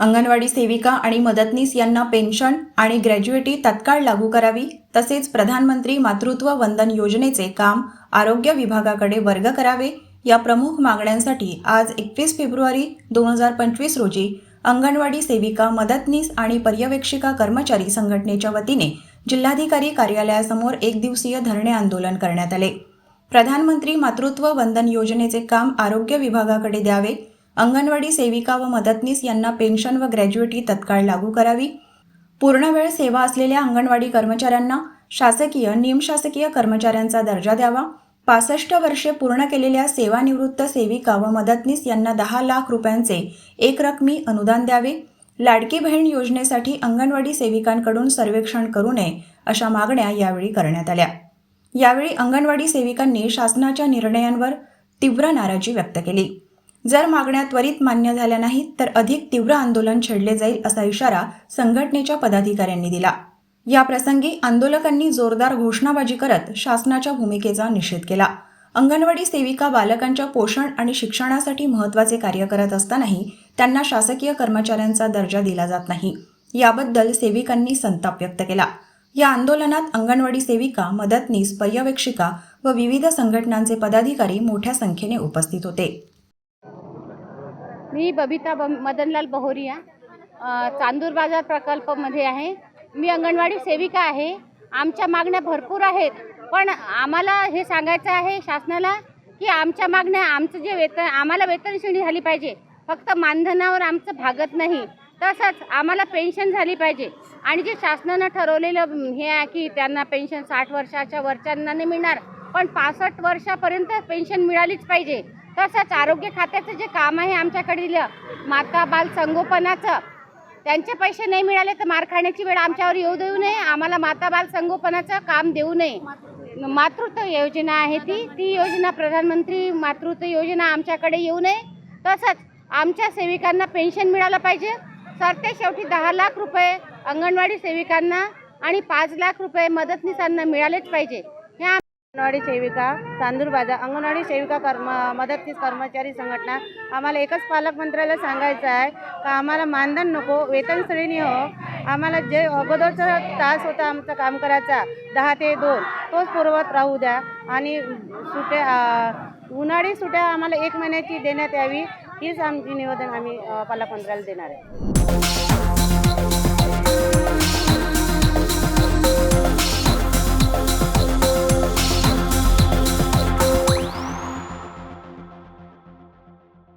अंगणवाडी सेविका आणि मदतनीस यांना पेन्शन आणि ग्रॅज्युएटी तत्काळ लागू करावी तसेच प्रधानमंत्री मातृत्व वंदन योजनेचे काम आरोग्य विभागाकडे वर्ग करावे या प्रमुख मागण्यांसाठी आज एकवीस फेब्रुवारी दोन हजार पंचवीस रोजी अंगणवाडी सेविका मदतनीस आणि पर्यवेक्षिका कर्मचारी संघटनेच्या वतीने जिल्हाधिकारी कार्यालयासमोर एक दिवसीय धरणे आंदोलन करण्यात आले. प्रधानमंत्री मातृत्व वंदन योजनेचे काम आरोग्य विभागाकडे द्यावे अंगणवाडी सेविका व मदतनीस यांना पेन्शन व ग्रॅज्युएटी तत्काळ लागू करावी. पूर्णवेळ सेवा असलेल्या अंगणवाडी कर्मचाऱ्यांना शासकीय निमशासकीय कर्मचाऱ्यांचा दर्जा द्यावा. पासष्ट वर्षे पूर्ण केलेल्या सेवानिवृत्त सेविका व मदतनीस यांना दहा लाख रुपयांचे एकरकमी अनुदान द्यावे. लाडकी बहीण योजनेसाठी अंगणवाडी सेविकांकडून सर्वेक्षण करू नये अशा मागण्या यावेळी करण्यात आल्या. यावेळी अंगणवाडी सेविकांनी शासनाच्या निर्णयांवर तीव्र नाराजी व्यक्त केली. जर मागण्या त्वरित मान्य झाल्या नाहीत तर अधिक तीव्र आंदोलन छेडले जाईल असा इशारा संघटनेच्या पदाधिकाऱ्यांनी दिला. या प्रसंगी आंदोलकांनी जोरदार घोषणाबाजी करत शासनाच्या भूमिकेचा निषेध केला. अंगणवाडी सेविका बालकांच्या पोषण आणि शिक्षणासाठी महत्त्वाचे कार्य करत असतानाही त्यांना शासकीय कर्मचाऱ्यांचा दर्जा दिला जात नाही. याबद्दल सेविकांनी संताप व्यक्त केला. या आंदोलनात अंगणवाडी सेविका मदतनीस पर्यवेक्षिका व विविध संघटनांचे पदाधिकारी मोठ्या संख्येने उपस्थित होते. मी बबिता ब मदनलाल बहोरिया चांदूर बाजार प्रकल्पामध्ये आहे. मी अंगणवाडी सेविका आहे. आमच्या मागण्या भरपूर आहेत पण आम्हाला हे सांगायचं आहे शासनाला की आमच्या मागण्या आमचं जे वेतन आम्हाला वेतन श्रेणी झाली पाहिजे. फक्त मानधनावर आमचं भागत नाही तसंच आम्हाला पेन्शन झाली पाहिजे. आणि जे शासनानं ठरवलेलं हे आहे की त्यांना पेन्शन साठ वर्षाच्या वरच्यांना नाही मिळणार पण पासष्ट वर्षापर्यंत पेन्शन मिळालीच पाहिजे. तसंच आरोग्य खात्याचं जे काम आहे आमच्याकडे माता बाल संगोपनाचं त्यांचे पैसे नाही मिळाले तर मार खाण्याची वेळ आमच्यावर येऊ देऊ नये. आम्हाला माता बाल संगोपनाचं काम देऊ नये. मातृत्व योजना आहे ती. ती योजना प्रधानमंत्री मातृत्व योजना आमच्याकडे येऊ नये. तसंच आमच्या सेविकांना पेन्शन मिळालं पाहिजे. सरते शेवटी दहा लाख रुपये अंगणवाडी सेविकांना आणि पाच लाख रुपये मदतनीसांना मिळालेच पाहिजे. अंगणवाडी सेविका चांदूर बाजार अंगणवाडी सेविका कर्म मदतनीस कर्मचारी संघटना. आम्हाला एकच पालकमंत्र्याला सांगायचं आहे का आम्हाला मानधन नको वेतन श्रेणी हो. आम्हाला जे अगोदरचा तास होता आमचा काम करायचा दहा ते दोन तोच पूर्वत राहू द्या. आणि सुट्या उन्हाळी सुट्या आम्हाला एक महिन्याची देण्यात यावी हीच आमची निवेदन आम्ही पालकमंत्र्याला देणार आहे.